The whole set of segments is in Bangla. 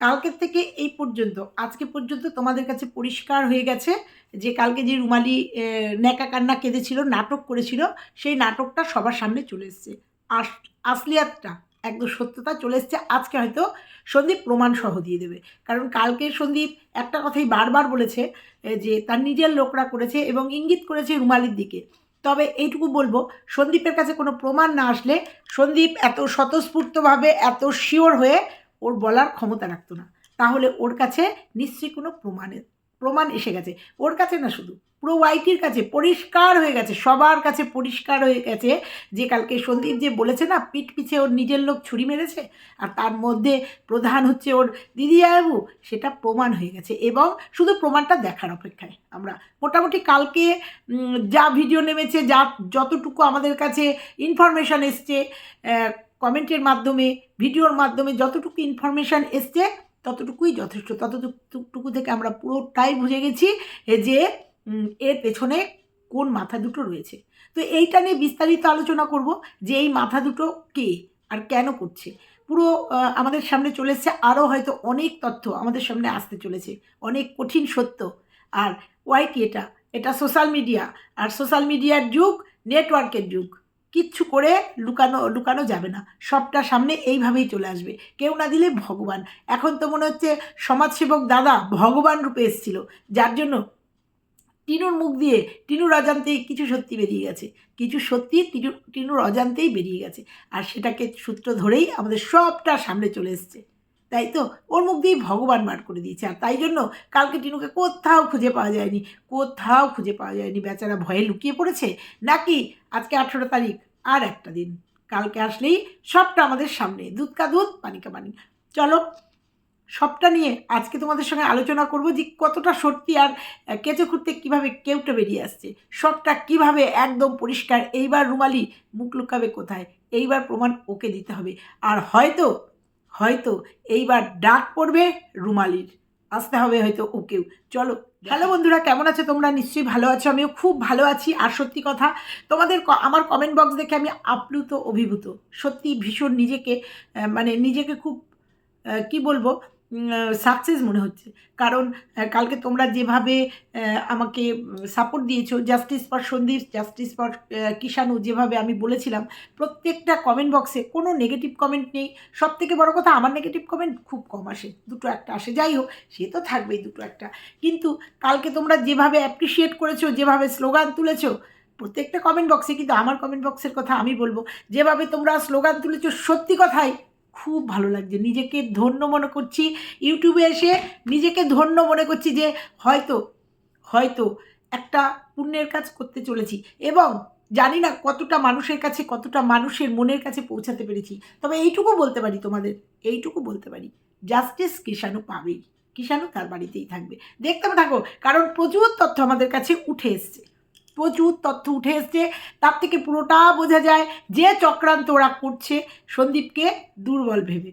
কালকের থেকে এই পর্যন্ত, আজকে পর্যন্ত তোমাদের কাছে পরিষ্কার হয়ে গেছে যে কালকে যে রুমালি ন্যাকা কান্না কেঁদেছিল, নাটক করেছিল, সেই নাটকটা সবার সামনে চলে এসছে। আস, আসলিয়াতটা, একদম সত্যতা চলে এসছে। আজকে হয়তো সন্দীপ প্রমাণ সহ দিয়ে দেবে। কারণ কালকে সন্দীপ একটা কথাই বারবার বলেছে যে তার নিজের লোকরা করেছে এবং ইঙ্গিত করেছে রুমালির দিকে। তবে এইটুকু বলব, সন্দীপের কাছে কোনো প্রমাণ না আসলে সন্দীপ এত স্বতঃস্ফূর্তভাবে, এত শিওর হয়ে ওর বলার ক্ষমতা রাখতো না। তাহলে ওর কাছে নিশ্চয়ই কোনো প্রমাণের প্রমাণ এসে গেছে। ওর কাছে না শুধু, পুরো ওয়াইটির কাছে পরিষ্কার হয়ে গেছে, সবার কাছে পরিষ্কার হয়ে গেছে যে কালকে সন্দীপ যে বলেছে না, পিঠ পিছে ওর নিজের লোক ছুরি মেরেছে, আর তার মধ্যে প্রধান হচ্ছে ওর দিদি বাবু সেটা প্রমাণ হয়ে গেছে। এবং শুধু প্রমাণটা দেখার অপেক্ষায় আমরা। মোটামুটি কালকে যা ভিডিও নেমেছে, যা, যতটুকু আমাদের কাছে ইনফরমেশান এসছে কমেন্টের মাধ্যমে, ভিডিওর মাধ্যমে যতটুকু ইনফরমেশান এসছে, ততটুকুই যথেষ্ট। ততটুকু থেকে আমরা পুরোটাই বুঝে গেছি যে এর পেছনে কোন মাথা দুটো রয়েছে। তো এইটা নিয়ে বিস্তারিত আলোচনা করব যে এই মাথা দুটো কে আর কেন করছে। পুরো আমাদের সামনে চলে এসছে আরও হয়তো অনেক তথ্য আমাদের সামনে আসতে চলেছে। অনেক কঠিন সত্য। আর ওয়াইটি এটা? এটা সোশ্যাল মিডিয়া আর সোশ্যাল মিডিয়ার যুগ নেটওয়ার্কের যুগ। কিচ্ছু করে লুকানো লুকানো যাবে না। সবটা সামনে এইভাবেই চলে আসবে। কেউ না দিলে ভগবান। এখন তো মনে হচ্ছে সমাজসেবক দাদা ভগবান রূপে এসেছিল। যার জন্য টিনুর মুখ দিয়ে টিনুর অজান্তেই কিছু সত্যি বেরিয়ে গেছে। কিছু সত্যি টিনু, টিনুর অজান্তেই বেরিয়ে গেছে। আর সেটাকে সূত্র ধরেই আমাদের সবটা সামনে চলে এসছে। তাই তো? ওর মুখ দিয়েই ভগবান বার করে দিয়েছে। আর তাই জন্য কালকে টিনুকে কোথাও খুঁজে পাওয়া যায়নি। কোথাও খুঁজে পাওয়া যায়নি। বেচারা ভয়ে লুকিয়ে পড়েছে। নাকি আজকে আঠেরো তারিখ, আর একটা দিন। কালকে আসলেই সবটা আমাদের সামনে। দুধ কা দুধ, পানি কা পানি। চলো, সবটা নিয়ে আজকে তোমাদের সঙ্গে আলোচনা করব যে কতটা সত্যি আর কেঁচো খুঁড়তে কীভাবে কেউটা বেরিয়ে আসছে। সবটা কীভাবে একদম পরিষ্কার। এইবার রুমালি মুখ লুকাবে কোথায়? এইবার প্রমাণ ওকে দিতে হবে। আর হয়তো হয়তো এইবার ডাক পড়বে রুমালির। আসতে হবে হয়তো ওকেও। চলো, হ্যালো বন্ধুরা, কেমন আছো তোমরা? নিশ্চয়ই ভালো আছো। আমিও খুব ভালো আছি। আর সত্যি কথা, তোমাদের আমার কমেন্ট বক্স দেখে আমি আপ্লুত, অভিভূত। সত্যি ভীষণ নিজেকে মানে নিজেকে খুব কি বলব? সাকসেস মনে হচ্ছে। কারণ কালকে তোমরা যেভাবে আমাকে সাপোর্ট দিয়েছ justice for Sandip justice for Kishanu যেভাবে আমি বলেছিলাম, প্রত্যেকটা কমেন্ট বক্সে কোনো নেগেটিভ কমেন্ট নেই। সব থেকে বড় কথা, আমার নেগেটিভ কমেন্ট খুব কম আসে। দুটো একটা আসে, যাই হোক, সে তো থাকবেই দুটো একটা। কিন্তু কালকে তোমরা যেভাবে অ্যাপ্রিসিয়েট করেছ, যেভাবে স্লোগান তুলেছো, প্রত্যেকটা কমেন্ট বক্সে কিন্তু আমার কমেন্ট বক্সের কথা আমি বলব, যেভাবে তোমরা স্লোগান তুলেছো, সত্যি কথাই খুব ভালো লাগছে। নিজেকে ধন্য মনে করছি। ইউটিউবে এসে নিজেকে ধন্য মনে করছি যে হয়তো হয়তো একটা পুণ্যের কাজ করতে চলেছি এবং জানি না কতটা মানুষের কাছে, কতটা মানুষের মনের কাছে পৌঁছাতে পেরেছি। তবে এইটুকু বলতে পারি তোমাদের, এইটুকু বলতে পারি। জাস্টিস কিষাণু পাবেই। কিষাণু তার বাড়িতেই থাকবে। দেখতে থাকো, কারণ প্রচুর তথ্য আমাদের কাছে উঠে এসছে। প্রচুর তথ্য উঠে এসছে। তার থেকে পুরোটা বোঝা যায় যে চক্রান্ত ওরা করছে। সন্দীপকে দুর্বল ভেবে।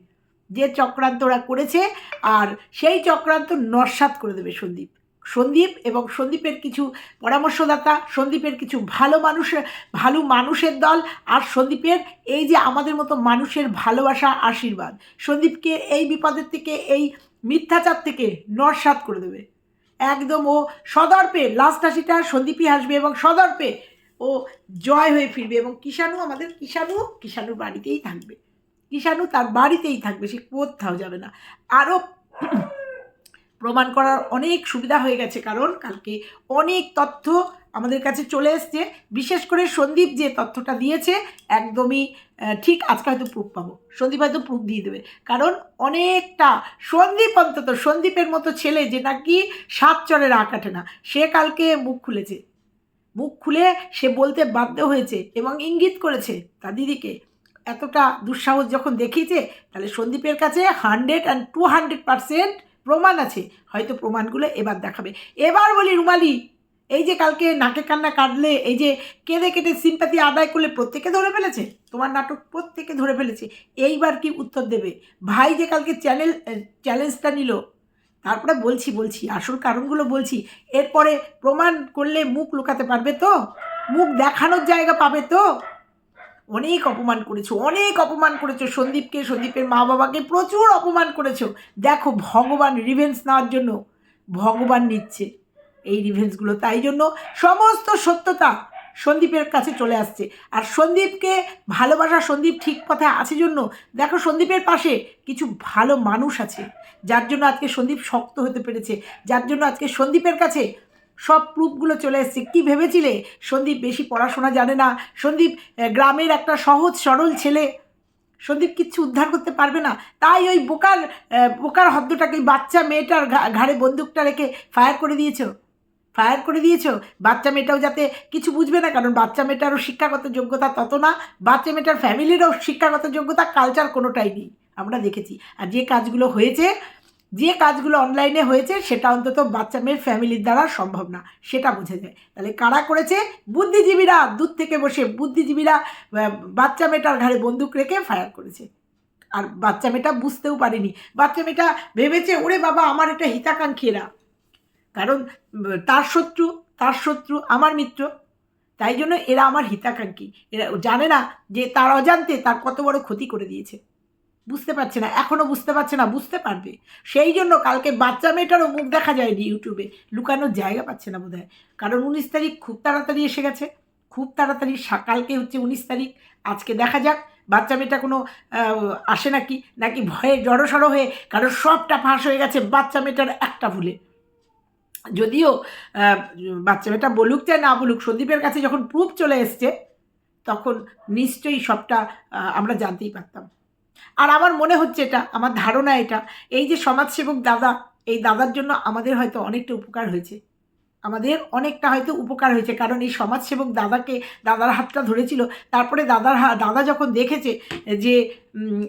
যে চক্রান্ত ওরা করেছে আর সেই চক্রান্ত নস্বাত করে দেবে সন্দীপ। সন্দীপ এবং সন্দীপের কিছু পরামর্শদাতা, সন্দীপের কিছু ভালো মানুষের ভালো মানুষের দল আর সন্দীপের এই যে আমাদের মতো মানুষের ভালোবাসা, আশীর্বাদ, সন্দীপকে এই বিপদের থেকে, এই মিথ্যাচার থেকে নস্বাত করে দেবে। একদম ও সদর্পে লাস্ট হাসিটা সন্দীপই হাসবে এবং সদর্পে ও জয় হয়ে ফিরবে এবং কিষাণু আমাদের, কিষাণু, কিষাণুর বাড়িতেই থাকবে। কিষাণু তার বাড়িতেই থাকবে, সে কোথাও যাবে না। আরও প্রমাণ করার অনেক সুবিধা হয়ে গেছে কারণ কালকে অনেক তথ্য আমাদের কাছে চলে এসছে। বিশেষ করে সন্দীপ যে তথ্যটা দিয়েছে, একদমই ঠিক আজকে হয়তো প্রুফ পাবো। সন্দীপ হয়তো প্রুফ দিয়ে দেবে। কারণ অনেকটা সন্দীপ অন্তত, সন্দীপের মতো ছেলে যে নাকি সাত চরের কাটে না, সে কালকে মুখ খুলেছে। মুখ খুলে সে বলতে বাধ্য হয়েছে এবং ইঙ্গিত করেছে তার দিদিকে। এতটা দুঃসাহস যখন দেখিয়েছে, তাহলে সন্দীপের কাছে hundred and two hundred percent প্রমাণ আছে। হয়তো প্রমাণগুলো এবার দেখাবে। এবার বলি রুমালি এই যে কালকে নাকে কান্না কাটলে এই যে কেঁদে কেটে সিম্পাতি আদায় করলে প্রত্যেকে ধরে ফেলেছে? তোমার নাটক প্রত্যেকে ধরে ফেলেছে। এইবার কি উত্তর দেবে? ভাই যে কালকে চ্যানেল চ্যালেঞ্জটা নিল, তারপরে বলছি বলছি, আসল কারণগুলো বলছি। এরপরে প্রমাণ করলে মুখ লুকাতে পারবে তো? মুখ দেখানোর জায়গা পাবে তো? অনেক অপমান করেছ, অনেক অপমান করেছ। সন্দীপকে, সন্দীপের মা বাবাকে প্রচুর অপমান করেছ। দেখো, ভগবান রিভেন্স নেওয়ার জন্য ভগবান নিচ্ছে। এই রিভেন্সগুলো তাই জন্য সমস্ত সত্যতা সন্দীপের কাছে চলে আসছে। আর সন্দীপকে ভালোবাসা সন্দীপ ঠিক পথে আছে জন্য দেখো সন্দীপের পাশে কিছু ভালো মানুষ আছে। যার জন্য আজকে সন্দীপ শক্ত হতে পেরেছে। যার জন্য আজকে সন্দীপের কাছে সব প্রুফগুলো চলে এসছে। কী ভেবেছিলে? সন্দীপ বেশি পড়াশোনা জানে না। সন্দীপ গ্রামের একটা সহজ, সরল ছেলে। সন্দীপ কিচ্ছু উদ্ধার করতে পারবে না। তাই ওই বোকার বোকার হদ্দটাকে বাচ্চা মেয়েটার ঘাড়ে বন্দুকটা রেখে ফায়ার করে দিয়েছ। ফায়ার করে দিয়েছ? বাচ্চা মেয়েটাও যাতে কিছু বুঝবে না, কারণ বাচ্চা মেয়েটারও শিক্ষাগত যোগ্যতা তত না, বাচ্চা মেয়েটার ফ্যামিলিরও শিক্ষাগত যোগ্যতা কালচার কোনোটাই নেই, আমরা দেখেছি। আর যে কাজগুলো হয়েছে, যে কাজগুলো অনলাইনে হয়েছে, সেটা অন্তত বাচ্চা মেয়ের ফ্যামিলির দ্বারা সম্ভব না, সেটা বোঝা যায়। তাহলে কারা করেছে? বুদ্ধিজীবীরা দূর থেকে বসে বুদ্ধিজীবীরা বাচ্চা মেয়েটার ঘাড়ে বন্দুক রেখে ফায়ার করেছে। আর বাচ্চা মেয়েটা বুঝতেও পারেনি। বাচ্চা মেয়েটা ভেবেছে, ওরে বাবা, আমার এটা হিতাকাঙ্ক্ষী এরা কারণ, তার শত্রু তার শত্রু আমার মিত্র। তাই জন্য এরা আমার হিতাকাঙ্ক্ষী। এরা জানে না যে তার অজান্তে তার কত বড় ক্ষতি করে দিয়েছে। বুঝতে পারছে না এখনও বুঝতে পারছে না, বুঝতে পারবে। সেই জন্য কালকে বাচ্চা মেয়েটারও মুখ দেখা যায়নি ইউটিউবে, লুকানোর জায়গা পাচ্ছে না বোধহয়। কারণ উনিশ তারিখ খুব তাড়াতাড়ি এসে গেছে, খুব তাড়াতাড়ি সকালকে হচ্ছে উনিশ তারিখ, আজকে দেখা যাক, বাচ্চা মেয়েটা কোনো আসে নাকি? নাকি ভয়ে জড়সড় হয়ে কারণ সবটা ফাঁস হয়ে গেছে বাচ্চা মেয়েটার একটা ভুলে। যদিও বাচ্চা মেয়েটা বলুক চায় না বলুক, সন্দীপের কাছে যখন প্রুফ চলে এসছে, তখন নিশ্চয়ই সবটা আমরা জানতেই পারতাম। আর আমার মনে হচ্ছে এটা, আমার ধারণা এটা, এই যে সমাজসেবক দাদা, এই দাদার জন্য আমাদের হয়তো অনেকটা উপকার হয়েছে। আমাদের অনেকটা হয়তো উপকার হয়েছে। কারণ এই সমাজসেবক দাদাকে, দাদার হাতটা ধরেছিল। তারপরে দাদার হা, দাদা যখন দেখেছে যে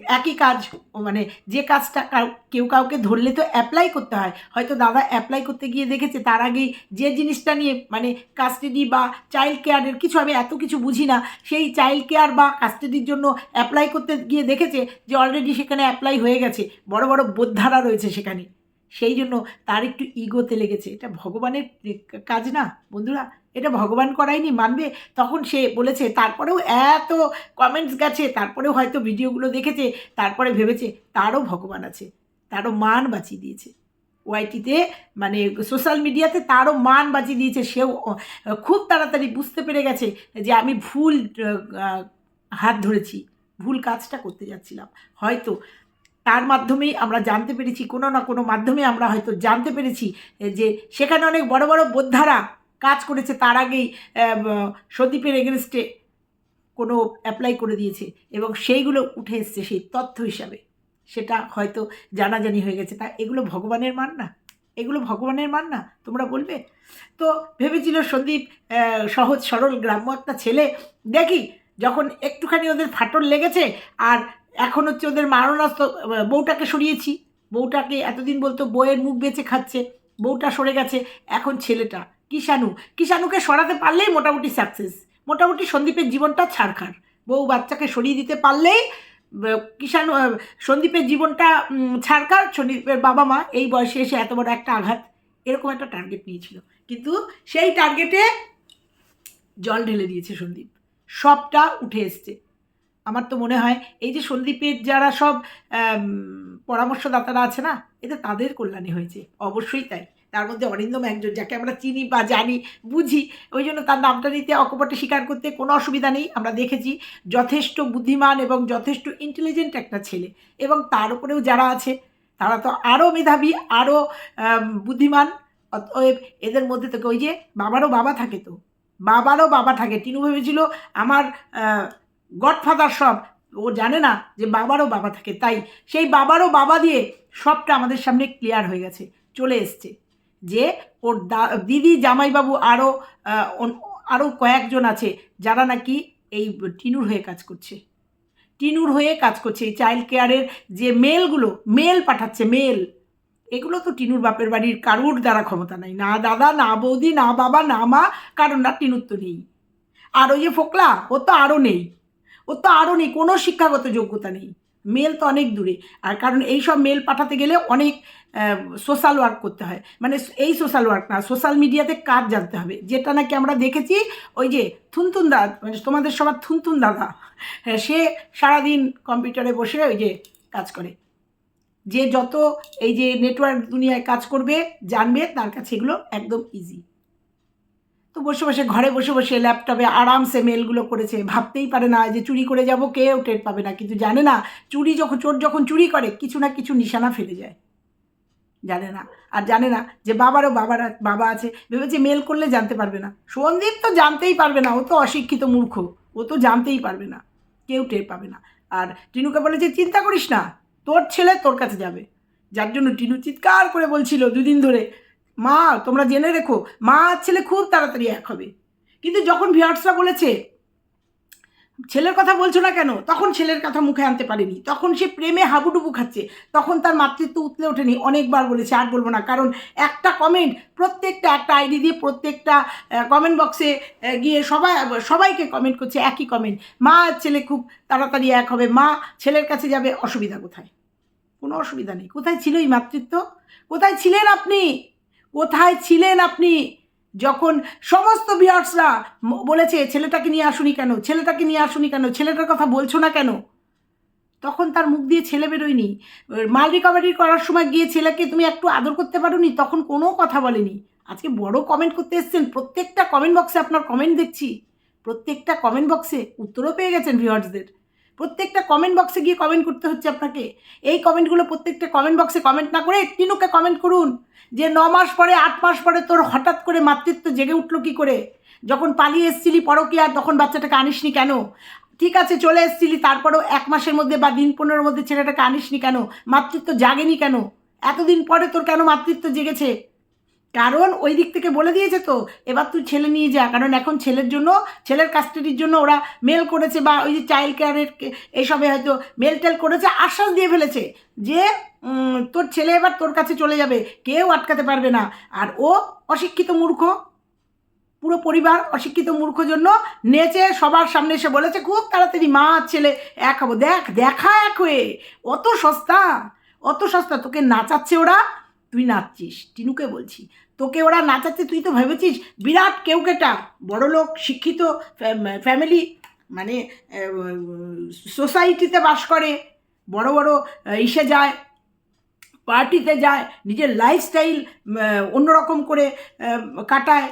একই কাজ মানে যে কাজটা কাউ- কেউ কাউকে ধরলে তো অ্যাপ্লাই করতে হয়। হয়তো দাদা অ্যাপ্লাই করতে গিয়ে দেখেছে, তার আগেই যে জিনিসটা নিয়ে মানে কাস্টাডি বা চাইল্ড কেয়ারের কিছু আমি এত কিছু বুঝি না, সেই চাইল্ড কেয়ার বা কাস্টাডির জন্য অ্যাপ্লাই করতে গিয়ে দেখেছে যে অলরেডি সেখানে অ্যাপ্লাই হয়ে গেছে। বড় বড় বোদ্ধারা রয়েছে সেখানে। সেই জন্য তার একটু ইগোতে লেগেছে। এটা ভগবানের কাজ না, বন্ধুরা। এটা ভগবান করায়নি, মানবে? তখন সে বলেছে, তারপরেও এত কমেন্টস গেছে, তারপরেও হয়তো ভিডিওগুলো দেখেছে, তারপরে ভেবেছে, তারও ভগবান আছে, তারও মান বাঁচিয়ে দিয়েছে। ওয়াইটিতে মানে সোশ্যাল মিডিয়াতে তারও মান বাঁচিয়ে দিয়েছে, সেও খুব তাড়াতাড়ি বুঝতে পেরে গেছে যে আমি ভুল হাত ধরেছি, ভুল কাজটা করতে যাচ্ছিলাম। হয়তো তার মাধ্যমেই আমরা জানতে পেরেছি কোনো না কোনো মাধ্যমে আমরা হয়তো জানতে পেরেছি যে সেখানে অনেক বড় বড় বোদ্ধারা কাজ করেছে তার আগেই আহ, সন্দীপের এগেনস্টে কোনো অ্যাপ্লাই করে দিয়েছে এবং সেইগুলো উঠে এসছে সেই তথ্য হিসাবে। সেটা হয়তো জানাজানি হয়ে গেছে। তা এগুলো ভগবানের মান না। এগুলো ভগবানের মান না তোমরা বলবে? তো ভেবেছিল সন্দীপ সহজ সরল গ্রাম্য একটা ছেলে। দেখি যখন একটুখানি ওদের ফাটল লেগেছে আর এখন হচ্ছে ওদের মারণাস্ত্র আহ, বউটাকে সরিয়েছি। বউটাকে এতদিন বলতো বইয়ের মুখ বেঁচে খাচ্ছে বউটা সরে গেছে এখন ছেলেটা। কিষাণু কিষাণুকে সরাতে পারলেই মোটামুটি সাকসেস মোটামুটি সন্দীপের জীবনটা ছাড়খার। বউ বাচ্চাকে সরিয়ে দিতে পারলেই কিষাণু সন্দীপের জীবনটা ছাড়খার সন্দীপের বাবা মা এই বয়সে এসে এত বড় একটা আঘাত। এরকম একটা টার্গেট নিয়েছিল। কিন্তু সেই টার্গেটে জল ঢেলে দিয়েছে সন্দীপ। সবটা উঠে এসছে। আমার তো মনে হয় এই যে সন্দীপের যারা সব পরামর্শদাতারা আছে না এটা তাদের কল্যাণে হয়েছে, অবশ্যই তাই। তার মধ্যে অরিন্দম একজন, যাকে আমরা চিনি বা জানি, বুঝি, ওই জন্য তার নামটা নিতে অকপটে স্বীকার করতে কোনো অসুবিধা নেই। আমরা দেখেছি যথেষ্ট বুদ্ধিমান এবং যথেষ্ট ইন্টেলিজেন্ট একটা ছেলে এবং তার উপরেও যারা আছে, তারা তো আরও মেধাবী, আরও বুদ্ধিমান। অতএব এদের মধ্যে থেকে ওই যে বাবারও বাবা থাকে তো, বাবারও বাবা থাকে। টিনু ভেবেছিল আমার গডফাদার সব। ও জানে না যে বাবারও বাবা থাকে। তাই সেই বাবারও বাবা দিয়ে সবটা আমাদের সামনে ক্লিয়ার হয়ে গেছে, চলে এসছে। যে ওর দা, দিদি, জামাইবাবু আরও আরও কয়েকজন আছে যারা নাকি এই টিনুর হয়ে কাজ করছে। টিনুর হয়ে কাজ করছে। এই চাইল্ড কেয়ারের যে মেলগুলো মেল পাঠাচ্ছে মেল এগুলো তো টিনুর বাপের বাড়ির কারুর দ্বারা ক্ষমতা নাই। না দাদা, না বৌদি, না বাবা, না মা কারণ না, টিনুর তো নেই। আর ওই যে ফোকলা ও তো আরও নেই। ওর তো আরও নেই, কোনো শিক্ষাগত যোগ্যতা নেই। মেল তো অনেক দূরে, আর কারণ এই সব মেল পাঠাতে গেলে অনেক সোশ্যাল ওয়ার্ক করতে হয়। মানে এই সোশ্যাল ওয়ার্ক না সোশ্যাল মিডিয়াতে কাজ জানতে হবে। যেটা নাকি আমরা দেখেছি, ওই যে থুনথুন দাদা মানে তোমাদের সবার থুনথুন দাদা হ্যাঁ সে সারাদিন কম্পিউটারে বসে ওই যে কাজ করে। যে যত এই যে নেটওয়ার্ক দুনিয়ায় কাজ করবে, জানবে, তার কাছে এগুলো একদম ইজি তো বসে বসে ঘরে বসে বসে ল্যাপটপে আরামসে মেলগুলো করেছে। ভাবতেই পারে না যে চুরি করে যাব, কেউ টের পাবে না। কিন্তু জানে না, চুরি যখন, চোর যখন চুরি করে, কিছু না কিছু নিশানা ফেলে যায়। জানে না। আর জানে না যে বাবারও বাবার, বাবা আছে। ভেবেছে মেল করলে জানতে পারবে না। সন্দীপ তো জানতেই পারবে না। ও তো অশিক্ষিত মূর্খ। ও তো জানতেই পারবে না। কেউ টের পাবে না। আর টিনুকে বলেছে চিন্তা করিস না। তোর ছেলে তোর কাছে যাবে। যার জন্য টিনু চিৎকার করে বলছিল দুদিন ধরে। মা, তোমরা জেনে রেখো, মা আর ছেলে খুব তাড়াতাড়ি এক হবে। কিন্তু যখন ভিয়ার্সরা বলেছে, ছেলের কথা বলছো না কেন? তখন ছেলের কথা মুখে আনতে পারেনি। তখন সে প্রেমে হাবুডুবু খাচ্ছে। তখন তার মাতৃত্ব উতলে ওঠেনি, অনেকবার বলেছে, আর বলব না। কারণ একটা কমেন্ট প্রত্যেকটা একটা আইডি দিয়ে প্রত্যেকটা কমেন্ট বক্সে গিয়ে সবাই, সবাইকে কমেন্ট করছে, একই কমেন্ট মা ছেলে খুব তাড়াতাড়ি এক হবে। মা ছেলের কাছে যাবে, অসুবিধা কোথায়? কোনো অসুবিধা নেই। কোথায় ছিল এই মাতৃত্ব? কোথায় ছিলেন আপনি? কোথায় ছিলেন আপনি? যখন সমস্ত বিয়ার্সরা বলেছে, ছেলেটাকে নিয়ে আসুনি কেন? ছেলেটাকে নিয়ে আসুনি কেন? ছেলেটার কথা বলছো না কেন? তখন তার মুখ দিয়ে ছেলে বেরোয়নি। মাল রিকভারি করার সময় গিয়ে ছেলেকে তুমি একটু আদর করতে পারোনি? তখন কোনো কথা বলেনি। আজকে বড় কমেন্ট করতে এসছেন। প্রত্যেকটা কমেন্ট বক্সে আপনার কমেন্ট দেখছি। প্রত্যেকটা কমেন্ট বক্সে উত্তরও পেয়ে গেছেন ভিউয়ার্সদের প্রত্যেকটা কমেন্ট বক্সে গিয়ে কমেন্ট করতে হচ্ছে আপনাকে। এই কমেন্টগুলো প্রত্যেকটা কমেন্ট বক্সে কমেন্ট না করে টিনুকে কমেন্ট করুন। যে ন মাস পরে, আট মাস পরে তোর হঠাৎ করে মাতৃত্ব জেগে উঠল কি করে? যখন পালিয়ে এসছিলি পরকিয়া, তখন বাচ্চাটাকে আনিসনি কেন? ঠিক আছে, চলে এসছিলি, তারপরেও এক মাসের মধ্যে বা দিন পনেরোর মধ্যে ছেলেটাকে আনিসনি কেন? মাতৃত্ব জাগেনি কেন? এতদিন পরে তোর কেন মাতৃত্ব জেগেছে? কারণ ওই দিক থেকে বলে দিয়েছে তো, এবার তুই ছেলে নিয়ে যা। কারণ এখন ছেলের জন্য, ছেলের কাস্টাডির জন্য ওরা মেল করেছে বা ওই যে চাইল্ড কেয়ারের এসবে হয়তো মেল টেল করেছে, আশ্বাস দিয়ে ফেলেছে যে তোর ছেলে এবার তোর কাছে চলে যাবে, কেউ আটকাতে পারবে না। আর ও অশিক্ষিত মূর্খ। পুরো পরিবার অশিক্ষিত মূর্খ জন্য নেচে সবার সামনে এসে বলেছে, খুব তাড়াতাড়ি মা, ছেলে, এক হব। দেখ, দেখা এক হয়ে। অত সস্তা অত সস্তা। তোকে নাচাচ্ছে ওরা তুই নাচছিস, টিনুকে বলছি। তোকে ওরা নাচাচ্ছে, তুই তো ভেবেছিস বিরাট কেউ কেটা বড় লোক শিক্ষিত ফ্যামিলি মানে সোসাইটিতে বাস করে, বড় বড় ইসে যায়, পার্টিতে যায়, নিজের লাইফস্টাইল অন্যরকম করে কাটায়,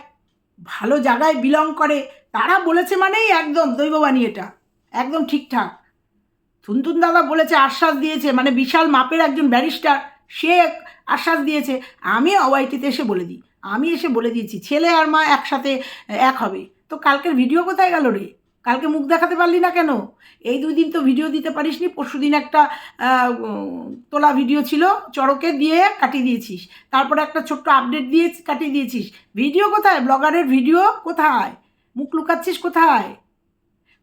ভালো জায়গায় বিলং করে, তারা বলেছে মানেই একদম দৈববাণী এটা, একদম ঠিকঠাক। থুনথুন দাদা বলেছে, আশ্বাস দিয়েছে মানে বিশাল মাপের একজন ব্যারিস্টার, সে আশ্বাস দিয়েছে, আমি ওয়াইটিতে এসে বলে দিই, আমি এসে বলে দিয়েছি, ছেলে আর মা একসাথে, এক হবে। তো কালকের ভিডিও কোথায় গেল রে? কালকে মুখ দেখাতে পারলি না কেন? এই দুই দিন তো ভিডিও দিতে পারিসনি, পরশু দিন একটা তোলা ভিডিও ছিল, চড়কে দিয়ে কাটিয়ে দিয়েছিস। তারপরে একটা ছোট্ট আপডেট দিয়ে কাটিয়ে দিয়েছিস। ভিডিও কোথায়? ব্লগারের ভিডিও কোথায়? মুখ লুকাচ্ছিস কোথায়?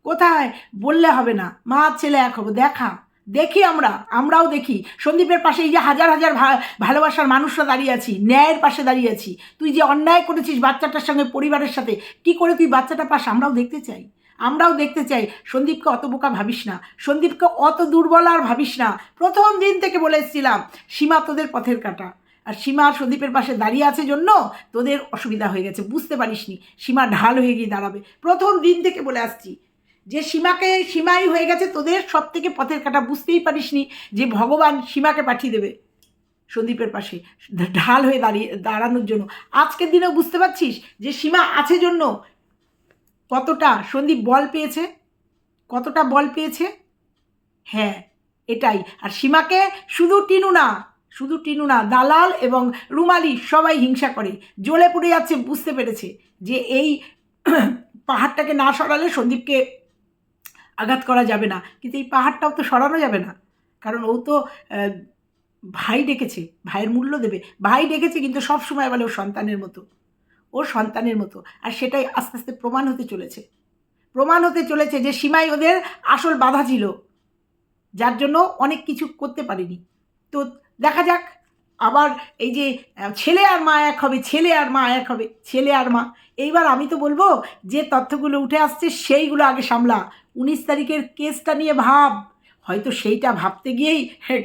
কোথায়? বললে হবে না। মা ছেলে এক হব, দেখা। দেখি আমরা, আমরাও দেখি। সন্দীপের পাশে এই যে হাজার হাজার ভালোবাসার মানুষরা দাঁড়িয়ে আছি, ন্যায়ের পাশে দাঁড়িয়ে আছি। তুই যে অন্যায় করেছিস বাচ্চাটার সঙ্গে পরিবারের সাথে, কি করে তুই বাচ্চাটা পাস আমরাও দেখতে চাই। আমরাও দেখতে চাই, সন্দীপকে অত বোকা ভাবিস না, সন্দীপকে অত দুর্বল আর ভাবিস না। প্রথম দিন থেকে বলে এসেছিলাম, সীমা তোদের পথের কাটা। আর সীমা আর সন্দীপের পাশে দাঁড়িয়ে আছে জন্য তোদের অসুবিধা হয়ে গেছে, বুঝতে পারিসনি। সীমা ঢাল হয়ে গিয়ে দাঁড়াবে। প্রথম দিন থেকে বলে আসছি যে সীমাকে সীমাই হয়ে গেছে, তোদের সব থেকে পথের কাটা বুঝতেই পারিস নি যে ভগবান সীমাকে পাঠিয়ে দেবে। সন্দীপের পাশে ঢাল হয়ে দাঁড়িয়ে, দাঁড়ানোর জন্য। আজকের দিনেও বুঝতে পারছিস যে সীমা আছে জন্য কতটা সন্দীপ বল পেয়েছে? কতটা বল পেয়েছে? হ্যাঁ এটাই। আর সীমাকে শুধু টিনু না, শুধু টিনু না, দালাল এবং রুমালি সবাই হিংসা করে। জ্বলে পড়ে যাচ্ছে, বুঝতে পেরেছে যে এই পাহাড়টাকে না সরালে সন্দীপকে আঘাত করা যাবে না। কিন্তু এই পাহাড়টাও তো সরানো যাবে না। কারণ ও তো ভাই ডেকেছে, ভাইয়ের মূল্য দেবে। ভাই ডেকেছে কিন্তু সব সময় বলে ও সন্তানের মতো। ওর সন্তানের মতো। আর সেটাই আস্তে আস্তে প্রমাণ হতে চলেছে। প্রমাণ হতে চলেছে যে সীমাই ওদের আসল বাধা ছিল। যার জন্য অনেক কিছু করতে পারিনি। তো দেখা যাক। আবার এই যে ছেলে আর মা এক হবে, ছেলে আর মা এক হবে, ছেলে আর মা। এইবার আমি তো বলব, যে তথ্যগুলো উঠে আসছে সেইগুলো আগে সামলা। উনিশ তারিখের কেসটা নিয়ে ভাব। হয়তো সেইটা ভাবতে গিয়েই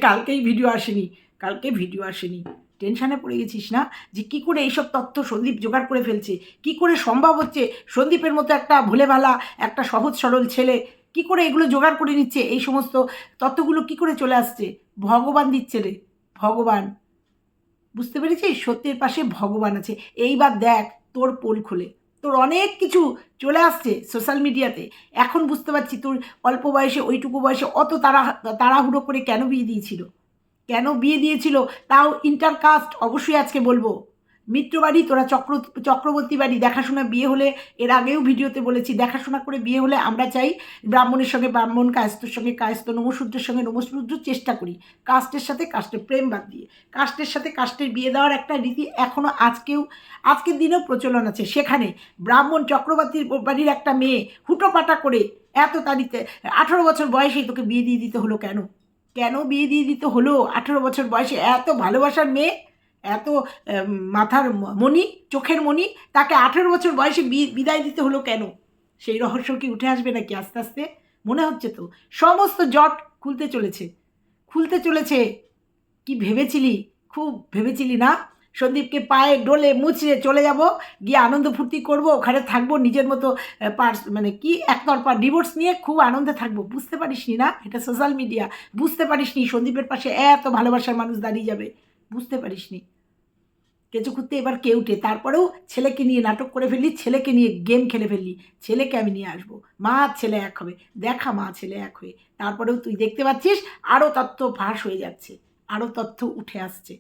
কালকেই ভিডিও আসেনি। কালকে ভিডিও আসেনি। টেনশানে পড়ে গেছিস না? যে কী করে এইসব তথ্য সন্দীপ জোগাড় করে ফেলছে? কি করে সম্ভব হচ্ছে সন্দীপের মতো একটা ভুলে ভালা একটা সহজ সরল ছেলে, কি করে এগুলো জোগাড় করে নিচ্ছে? এই সমস্ত তত্ত্বগুলো কি করে চলে আসছে? ভগবান দিচ্ছে রে, ভগবান। বুঝতে পেরেছিস? সত্যের পাশে ভগবান আছে। এইবার দেখ তোর পোল খোলে। তোর অনেক কিছু চলে আসছে সোশ্যাল মিডিয়াতে এখন বুঝতে পারছি তোর অল্প বয়সে, ওইটুকু বয়সে অত তাড়া তাড়াহুড়ো করে কেন বিয়ে দিয়েছিল? কেন বিয়ে দিয়েছিল? তাও ইন্টারকাস্ট অবশ্যই আজকে বলব। মিত্র বাড়ি, তোরা চক্র, চক্রবর্তী বাড়ি। দেখাশোনা, বিয়ে হলে এর আগেও ভিডিওতে বলেছি, দেখাশোনা করে বিয়ে হলে আমরা চাই ব্রাহ্মণের সঙ্গে ব্রাহ্মণ কায়স্তর সঙ্গে কায়স্ত নমশূদ্রের সঙ্গে নমশূদ্র চেষ্টা করি। কাস্টের সাথে কাস্টের প্রেম বাদ দিয়ে। কাস্টের সাথে কাস্টের বিয়ে দেওয়ার একটা রীতি এখনও আজকেও, আজকের দিনেও প্রচলন আছে। সেখানে ব্রাহ্মণ চক্রবর্তীর বাড়ির একটা মেয়ে হুটোপাটা করে এত তারিখে, আঠেরো বছর বয়সেই তোকে বিয়ে দিয়ে দিতে হলো কেন? কেন বিয়ে দিয়ে দিতে হলো? আঠেরো বছর বয়সে এত ভালোবাসার মেয়ে এত মাথার মণি, চোখের মণি, তাকে আঠেরো বছর বয়সে বিদায় দিতে হলো কেন? সেই রহস্য কি উঠে আসবে নাকি আস্তে আস্তে? মনে হচ্ছে তো। সমস্ত জট খুলতে চলেছে। খুলতে চলেছে। কি ভেবেছিলি? খুব ভেবেছিলি না? সন্দীপকে পায়ে ডোলে মুচড়ে চলে যাব, গিয়ে আনন্দ ফুর্তি করব, ওখানে থাকব, নিজের মতো পার্স মানে কি, একতরফা ডিভোর্স নিয়ে খুব আনন্দে থাকব। বুঝতে পারিসনি না? এটা সোশ্যাল মিডিয়া। বুঝতে পারিসনি সন্দীপের পাশে এত ভালোবাসার মানুষ দাঁড়িয়ে যাবে। বুঝতে পারিসনি। কেঁচো খুঁড়তে এবার কেউটে তারপরেও ছেলেকে নিয়ে নাটক করে ফেললি, ছেলেকে নিয়ে গেম খেলে ফেললি। ছেলেকে আমি নিয়ে আসব। মা, ছেলে এক হবে। দেখা মা, ছেলে এক হয়ে। তারপরেও তুই দেখতে পাচ্ছিস আরও তথ্য ফাঁস হয়ে যাচ্ছে। আরও তথ্য উঠে আসছে।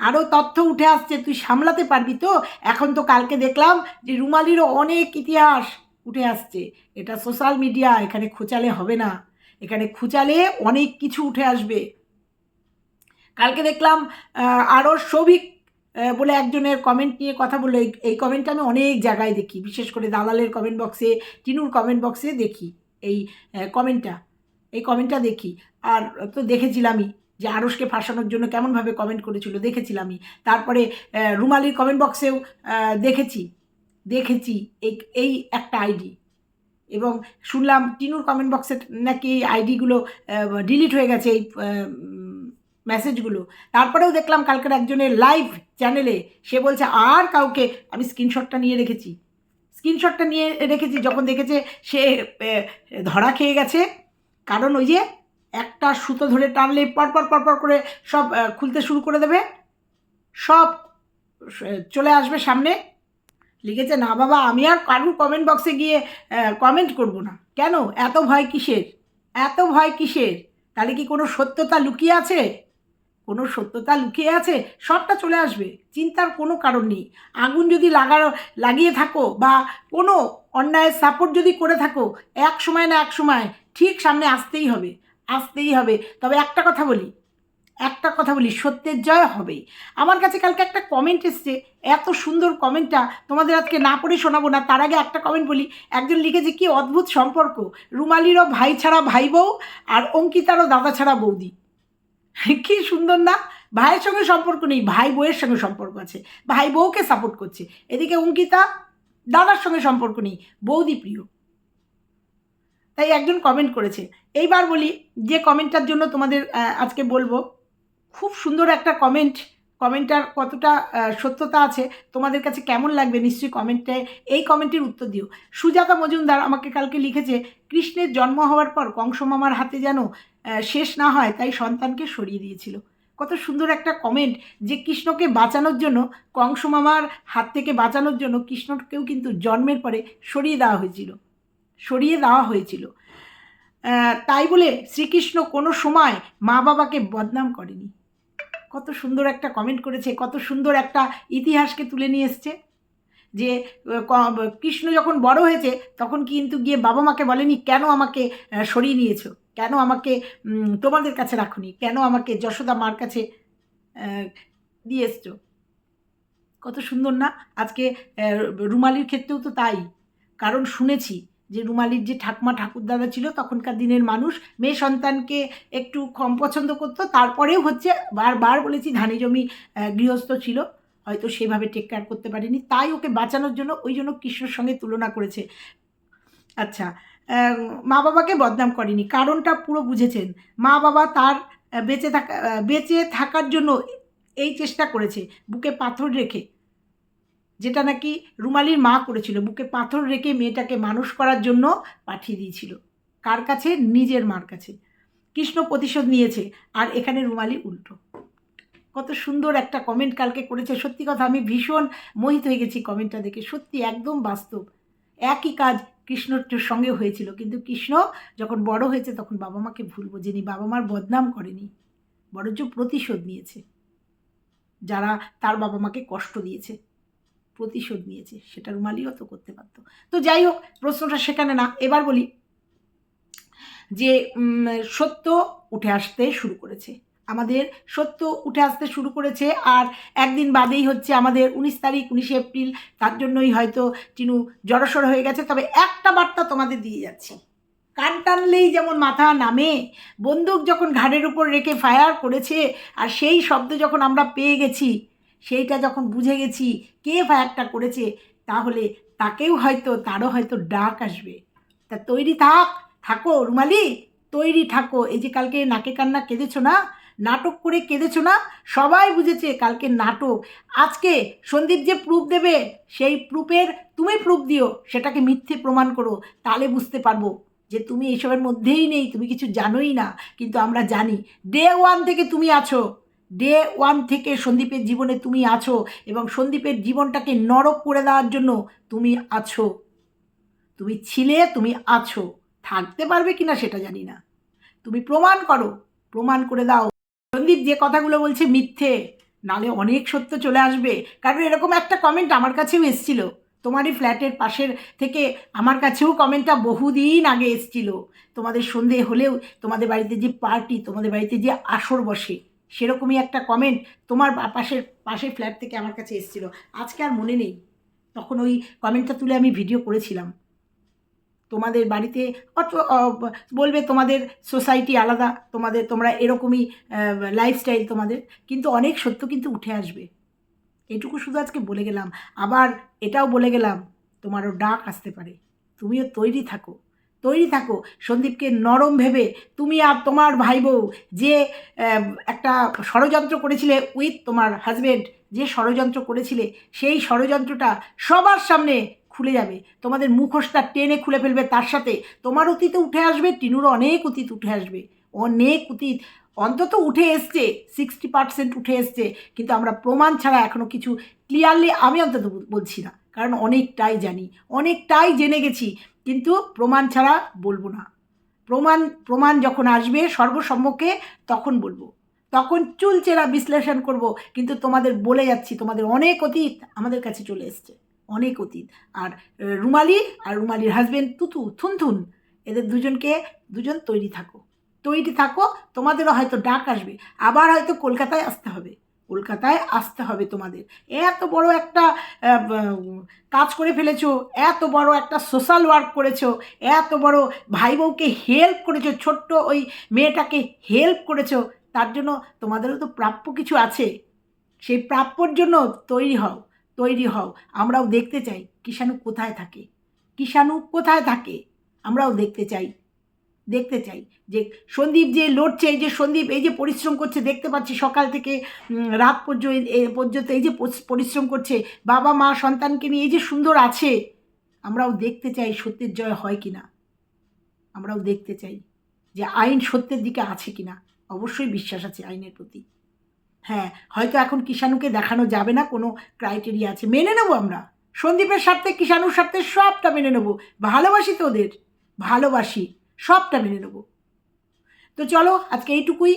আরও তথ্য উঠে আসছে। তুই সামলাতে পারবি তো? এখন তো কালকে দেখলাম যে রুমালিরও অনেক ইতিহাস উঠে আসছে। এটা সোশ্যাল মিডিয়া এখানে খোঁচালে হবে না। এখানে খুঁচালে অনেক কিছু উঠে আসবে। কালকে দেখলাম আরও সৌভিক বলে একজনের কমেন্ট নিয়ে কথা বলল। এই কমেন্টটা আমি অনেক জায়গায় দেখি। বিশেষ করে দালালের কমেন্ট বক্সে টিনুর কমেন্ট বক্সে দেখি এই কমেন্টটা এই কমেন্টটা দেখি। আর তো দেখেছিলামই যে আড়সকে ফাঁসানোর জন্য কেমনভাবে কমেন্ট করেছিল, দেখেছিলামই। তারপরে রুমালির কমেন্ট বক্সেও দেখেছি। দেখেছি এই এই একটা আইডি এবং শুনলাম টিনুর কমেন্ট বক্সে নাকি এই আইডিগুলো ডিলিট হয়ে গেছে এই মেসেজগুলো তারপরেও দেখলাম কালকের একজনের লাইভ চ্যানেলে সে বলছে, আর কাউকে আমি স্ক্রিনশটটা নিয়ে রেখেছি। স্ক্রিনশটটা নিয়ে রেখেছি যখন দেখেছে সে ধরা খেয়ে গেছে। কারণ ওই যে একটা সুতো ধরে টানলে পরপর পরপর করে সব খুলতে শুরু করে দেবে। সব চলে আসবে সামনে। লিখেছে, না বাবা, আমি আর কারুর কমেন্ট বক্সে গিয়ে কমেন্ট করব না। কেন? এত ভয় কিসের? এত ভয় কিসের? তাহলে কি কোনো সত্যতা লুকিয়ে আছে? কোনো সত্যতা লুকিয়ে আছে? সবটা চলে আসবে। চিন্তার কোনো কারণ নেই। আগুন যদি লাগানো লাগিয়ে থাকো বা কোনো অন্যায়ের সাপোর্ট যদি করে থাকো, এক সময় না এক সময় ঠিক সামনে আসতেই হবে। আসতেই হবে। তবে একটা কথা বলি। একটা কথা বলি, সত্যের জয় হবেই। আমার কাছে কালকে একটা কমেন্ট এসছে। এত সুন্দর কমেন্টটা তোমাদের আজকে না পড়ে শোনাবো না, তার আগে একটা কমেন্ট বলি। একজন লিখেছে, কি অদ্ভুত সম্পর্ক। রুমালিরও ভাই ছাড়া ভাই বউ আর অঙ্কিতারও দাদা ছাড়া বৌদি। কি সুন্দর না? ভাইয়ের সঙ্গে সম্পর্ক নেই, ভাই বউয়ের সঙ্গে সম্পর্ক আছে। ভাই বউকে সাপোর্ট করছে। এদিকে অঙ্কিতা, দাদার সঙ্গে সম্পর্ক নেই, বৌদি প্রিয়। তাই একজন কমেন্ট করেছে। এইবার বলি, যে কমেন্টটার জন্য তোমাদের আজকে বলব, খুব সুন্দর একটা কমেন্ট কমেন্টটার কতটা সত্যতা আছে, তোমাদের কাছে কেমন লাগবে নিশ্চয়ই কমেন্টে এই কমেন্টের উত্তর দিও। সুজাতা মজুমদার আমাকে কালকে লিখেছে, কৃষ্ণের জন্ম হওয়ার পর কংস মামার হাতে যেন শেষ না হয়, তাই সন্তানকে সরিয়ে দিয়েছিল। কত সুন্দর একটা কমেন্ট যে কৃষ্ণকে বাঁচানোর জন্য কংস মামার হাত থেকে বাঁচানোর জন্য কৃষ্ণকেও কিন্তু জন্মের পরে সরিয়ে দেওয়া হয়েছিল, সরিয়ে দেওয়া হয়েছিল। তাই বলে শ্রীকৃষ্ণ কোনো সময় মা বাবাকে বদনাম করেনি। কত সুন্দর একটা কমেন্ট করেছে, কত সুন্দর একটা ইতিহাসকে তুলে নিয়ে এসছে। যে কৃষ্ণ যখন বড় হয়েছে, তখন কিন্তু গিয়ে বাবা মাকে বলেনি, কেন আমাকে সরিয়ে নিয়েছো? কেন আমাকে তোমাদের কাছে রাখুনি? কেন আমাকে যশোদা মার কাছে দিয়ে এসছো? কত সুন্দর না? আজকে রুমালির ক্ষেত্রেও তো তাই। কারণ শুনেছি যে রুমালির যে ঠাকমা ঠাকুরদাদা ছিল, তখনকার দিনের মানুষ, মেয়ে সন্তানকে একটু কম পছন্দ করতো, তারপরেও হচ্ছে বারবার বলেছি ধানি জমি গৃহস্থ ছিল, হয়তো সেভাবে টেক কেয়ার করতে পারেনি, তাই ওকে বাঁচানোর জন্য ওই জন্য কৃষ্ণর সঙ্গে তুলনা করেছে। আচ্ছা মা বাবাকে বদনাম করেনি, কারণটা পুরো বুঝেছেন, মা বাবা তার বেঁচে থাকা বেঁচে থাকার জন্য এই চেষ্টা করেছে, বুকে পাথর রেখে। যেটা নাকি রুমালির মা করেছিল, বুকে পাথর রেখে মেয়েটাকে মানুষ করার জন্য পাঠিয়ে দিয়েছিল। কার কাছে? নিজের মার কাছে। কৃষ্ণ প্রতিশোধ নিয়েছে, আর এখানে রুমালি উল্টো। কত সুন্দর একটা কমেন্ট কালকে করেছে। সত্যি কথা, আমি ভীষণ মোহিত হয়ে গেছি কমেন্টটা দেখে। সত্যি একদম বাস্তব। একই কাজ কৃষ্ণর সঙ্গে হয়েছিল। কিন্তু কৃষ্ণ যখন বড় হয়েছে, তখন বাবা মাকে ভুল বোঝেনি। বাবা মার বদনাম করেনি। বরঞ্চ প্রতিশোধ নিয়েছে। যারা তার বাবা মাকে কষ্ট দিয়েছে। প্রতিশোধ নিয়েছে, সেটা রুমালিও তো করতে পারতো। তো যাই হোক, প্রশ্নটা সেখানে না, এবার বলি যে সত্য উঠে আসতে শুরু করেছে। আমাদের সত্য উঠে আসতে শুরু করেছে আর একদিন বাদেই হচ্ছে আমাদের উনিশ তারিখ, উনিশে এপ্রিল, তার জন্যই হয়তো টিনু জড়সড় হয়ে গেছে। তবে একটা বার্তা তোমাদের দিয়ে যাচ্ছি। কান টানলেই যেমন মাথা নামে, বন্দুক যখন ঘাড়ের উপর রেখে ফায়ার করেছে, আর সেই শব্দ যখন আমরা পেয়ে গেছি সেইটা যখন বুঝে গেছি কে ফায়ারটা করেছে, তাহলে তাকেও হয়তো, তারও হয়তো ডাক আসবে। তা তৈরি থাক, থাকো রুমালি, তৈরি থাকো। এই যে কালকে নাকে কান্না কেঁদেছো না? নাটক করে কেঁদেছো না? সবাই বুঝেছে কালকে নাটক। আজকে সন্দীপ যে প্রুফ দেবে, সেই প্রুফের তুমি প্রুফ দিও, সেটাকে মিথ্যে প্রমাণ করো। তাহলে বুঝতে পারব যে তুমি এইসবের মধ্যেই নেই, তুমি কিছু জানোই না, কিন্তু আমরা জানি। ডে ওয়ান থেকে তুমি আছো। ডে ওয়ান থেকে সন্দীপের জীবনে তুমি আছো এবং সন্দীপের জীবনটাকে নরক করে দেওয়ার জন্য তুমি আছো। তুমি ছিলে, তুমি আছো। থাকতে পারবে কিনা সেটা জানি না। তুমি প্রমাণ করো, প্রমাণ করে দাও। সন্দীপ যে কথাগুলো বলছে মিথ্যে, নালে অনেক সত্য চলে আসবে। কারণ এরকম একটা কমেন্ট আমার কাছেও এসেছিল। তোমারই ফ্ল্যাটের পাশের থেকে আমার কাছেও কমেন্টটা বহুদিন আগে এসেছিল। তোমাদের সন্ধে হলেও তোমাদের বাড়িতে যে পার্টি তোমাদের বাড়িতে যে আসর বসে সেরকমই একটা কমেন্ট তোমার পাশের পাশের ফ্ল্যাট থেকে আমার কাছে এসেছিল। আজকে আর মনে নেই। তখন ওই কমেন্টটা তুলে আমি ভিডিও করেছিলাম। তোমাদের বাড়িতে অত বলবে তোমাদের সোসাইটি আলাদা, তোমাদের, তোমরা এরকমই লাইফস্টাইল তোমাদের। কিন্তু অনেক সত্য কিন্তু উঠে আসবে। এটুকু শুধু আজকে বলে গেলাম। আবার এটাও বলে গেলাম, তোমারও ডাক আসতে পারে। তুমিও তৈরি থাকো। তৈরি থাকো। সন্দীপকে নরম ভেবে তুমি আর তোমার ভাই বউ যে একটা ষড়যন্ত্র করেছিলে উইথ তোমার হাজবেন্ড যে ষড়যন্ত্র করেছিলে, সেই ষড়যন্ত্রটা সবার সামনে খুলে যাবে। তোমাদের মুখোশটা টেনে খুলে ফেলবে তার সাথে। তোমার অতীতে উঠে আসবে, টিনুর অনেক অতীত উঠে আসবে। অনেক অতীত। অন্তত উঠে এসছে সিক্সটি পার্সেন্ট উঠে এসছে। কিন্তু আমরা প্রমাণ ছাড়া এখনও কিছু ক্লিয়ারলি আমি অন্তত বলছি না। কারণ অনেকটাই জানি, অনেকটাই জেনে গেছি। কিন্তু প্রমাণ ছাড়া বলব না। প্রমাণ প্রমাণ যখন আসবে সর্বসম্মুখে তখন বলব। তখন চুলচেরা বিশ্লেষণ করব, কিন্তু তোমাদের বলে যাচ্ছি, তোমাদের অনেক অতীত আমাদের কাছে চলে এসছে। অনেক অতীত। আর রুমালি আর রুমালির হাজবেন্ড তুতু, থুনথুন, এদের দুজনকে, দুজন তৈরি থাকো। তৈরি থাকো, তোমাদেরও হয়তো ডাক আসবে, আবার হয়তো কলকাতায় আসতে হবে। কলকাতায় আসতে হবে তোমাদের। এত বড় একটা কাজ করে ফেলেছো, এত বড় একটা সোশ্যাল ওয়ার্ক করেছ, এত বড় ভাই বউকে হেল্প করেছ, ছোট্ট ওই মেয়েটাকে হেল্প করেছ, তার জন্য তোমাদেরও তো প্রাপ্য কিছু আছে। সেই প্রাপ্যর জন্য তৈরি হও তৈরি হও। আমরাও দেখতে চাই কিষাণু কোথায় থাকে। কিষাণু কোথায় থাকে? আমরাও দেখতে চাই। দেখতে চাই যে সন্দীপ যে লড়ছে, এই যে সন্দীপ, এই যে পরিশ্রম করছে, দেখতে পাচ্ছি সকাল থেকে রাত পর্যন্ত পর্যন্ত এই যে পরিশ্রম করছে, বাবা, মা, সন্তানকে নিয়ে এই যে সুন্দর আছে, আমরাও দেখতে চাই সত্যের জয় হয় কি না আমরাও দেখতে চাই যে আইন সত্যের দিকে আছে কি না অবশ্যই বিশ্বাস আছে আইনের প্রতি। হ্যাঁ হয়তো এখন কিষাণুকে দেখানো যাবে না, কোনো ক্রাইটেরিয়া আছে। মেনে নেব আমরা। সন্দীপের স্বার্থে কিষাণুর স্বার্থে সবটা মেনে নেব। ভালোবাসি তো ওদের। ভালোবাসি। সবটা মেনে নেব। তো চলো, আজকে এইটুকুই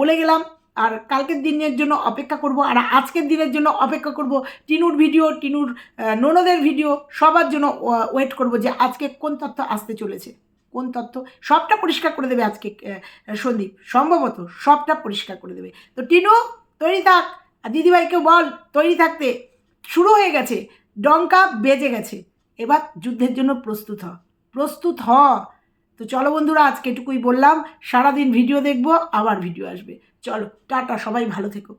বলে গেলাম। আর কালকের দিনের জন্য অপেক্ষা করব, আর আজকের দিনের জন্য অপেক্ষা করব টিনুর ভিডিও, টিনুর ননদের ভিডিও। সবার জন্য ওয়েট করব যে আজকে কোন তথ্য আসতে চলেছে, কোন তথ্য। সবটা পরিষ্কার করে দেবে আজকে সন্দীপ। সম্ভবত সবটা পরিষ্কার করে দেবে। তো টিনু, তৈরি থাক। আর দিদিভাইকে বল, তৈরি থাকতে। শুরু হয়ে গেছে। ডঙ্কা বেজে গেছে। এবার যুদ্ধের জন্য প্রস্তুত হ। প্রস্তুত হ। তো চলো বন্ধুরা, আজকে এটুকুই বললাম। সারাদিন ভিডিও দেখব, আবার ভিডিও আসবে। চলো, টাটা, সবাই ভালো থেকো।